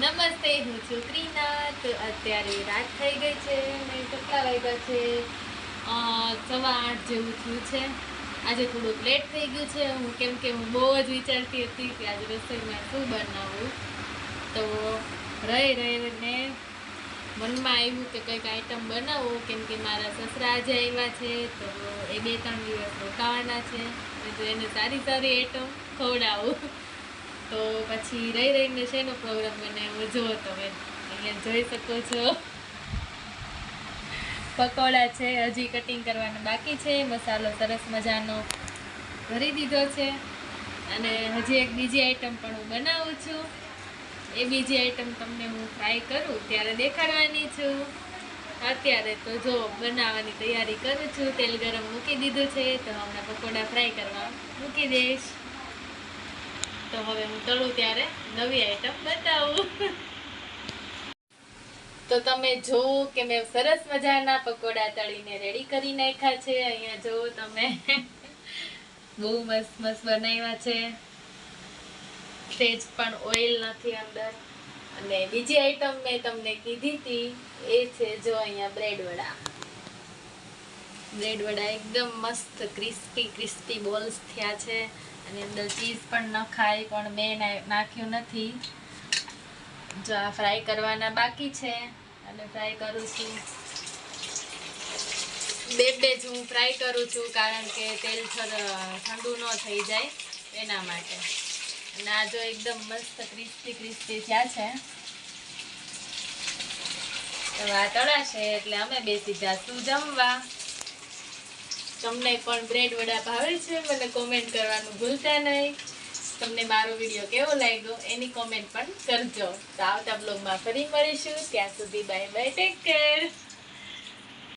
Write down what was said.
નમસ્તે, હું છું ક્રીના તો અત્યારે રાત થઈ ગઈ છે ને કેટલા વાગ્યા છે? સવા આઠ જેવું થયું છે. આજે થોડુંક લેટ થઈ ગયું છે. હું કેમ કે હું બહુ જ વિચારતી હતી કે આજે રસોઈમાં શું બનાવવું તો રહી, રહીને મનમાં આવ્યું કે કંઈક આઈટમ બનાવો. કેમ કે મારા સસરા આજે આવ્યા છે, તો એ બે ત્રણ દિવસ રોકાવાના છે. તો એને સારી સારી આઈટમ ખવડાવું. તો પછી રહી રહીને શેનો પ્રોગ્રામ બનાવ્યો જો તમે અહીંયા જોઈ શકો છો. પકોડા છે, હજી કટિંગ કરવાનું બાકી છે. મસાલો સરસ મજાનો ભરી દીધો છે. અને હજી એક બીજી આઈટમ પણ હું બનાવું છું. એ બીજી આઈટમ તમને હું ફ્રાય કરું, ત્યારે દેખાડવાની છું. અત્યારે તો જો બનાવવાની તૈયારી કરું છું. તેલ ગરમ મૂકી દીધું છે, તો હમણાં પકોડા ફ્રાય કરવા મૂકી દઈશ. તો હવે હું તળું ત્યારે નવી આઈટમ બતાવું. તો તમે જો કે મેં સરસ મજાના પકોડા તળીને રેડી કરી નાખ્યા છે. અહીંયા જો તમે. બહુ મસ્ત મસ્ત બનાવ્યા છે. સેજ પણ ઓઇલ નથી અંદર. અને બીજી આઈટમ મેં તમને કીધી હતી, એ છે જો અહીંયા બ્રેડ વડા. બ્રેડ વડા એકદમ મસ્ત ક્રિસ્પી ક્રિસ્પી બોલ્સ થયા છે. અને અંદર ચીઝ પણ નખાય પણ મેં નાખ્યું નથી. જો આ ફ્રાય કરવાના બાકી છે, અને ફ્રાય કરું છું. બે બે જ હું ફ્રાય કરું છું, કારણ કે તેલ ઠંડુ ન થઈ જાય એના માટે. અને આ જો એકદમ મસ્ત ક્રિસ્પી ક્રિસ્પી થયા છે. તો આ તળાશે એટલે અમે બેસી જાશું જમવા. તમને પણ બ્રેડ વડા ભાવે છે, મને કોમેન્ટ કરવાનું ભૂલતા નહીં. તમને મારો વીડિયો કેવો લાગ્યો એની કોમેન્ટ પણ કરજો. તો આવતા બ્લોગમાં ફરી મળીશું. ત્યાં સુધી બાય બાય ટેક કેર